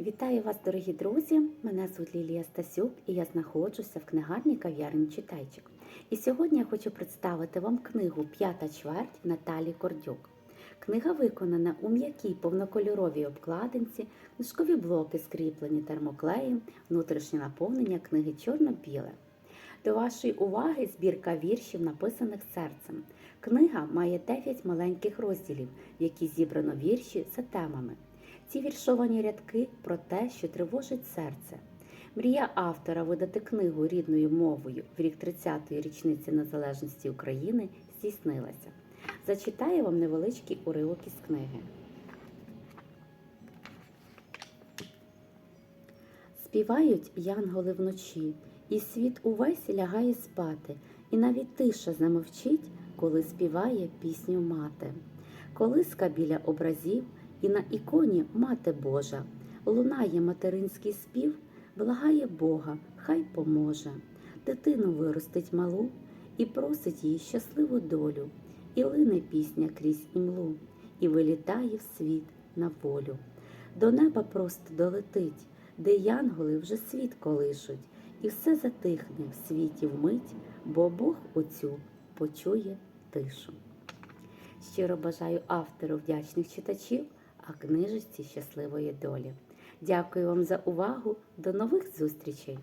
Вітаю вас, дорогі друзі! Мене звуть Лілія Стасюк і я знаходжуся в книгарні кав'ярні Читайчик. І сьогодні я хочу представити вам книгу П'ята чверть Наталі Кордюк. Книга виконана у м'якій повнокольоровій обкладинці, книжкові блоки скріплені термоклеєм, внутрішнє наповнення книги чорно-біле. До вашої уваги збірка віршів, написаних серцем. Книга має 9 маленьких розділів, в які зібрано вірші за темами. Ці віршовані рядки про те, що тривожить серце. Мрія автора видати книгу рідною мовою в рік 30-ї річниці незалежності України здійснилася. Зачитаю вам невеличкий уривок із книги. Співають янголи вночі, і світ увесь лягає спати, і навіть тиша замовчить, коли співає пісню мати. Колиска біля образів, і на іконі Мати Божа, лунає материнський спів, благає Бога, хай поможе. Дитину виростить малу і просить їй щасливу долю, і лине пісня крізь імлу, і вилітає в світ на волю. До неба просто долетить, де янголи вже світ колишуть, і все затихне в світі вмить, бо Бог оцю почує тишу. Щиро бажаю автору вдячних читачів, а книжечці щасливої долі. Дякую вам за увагу. До нових зустрічей!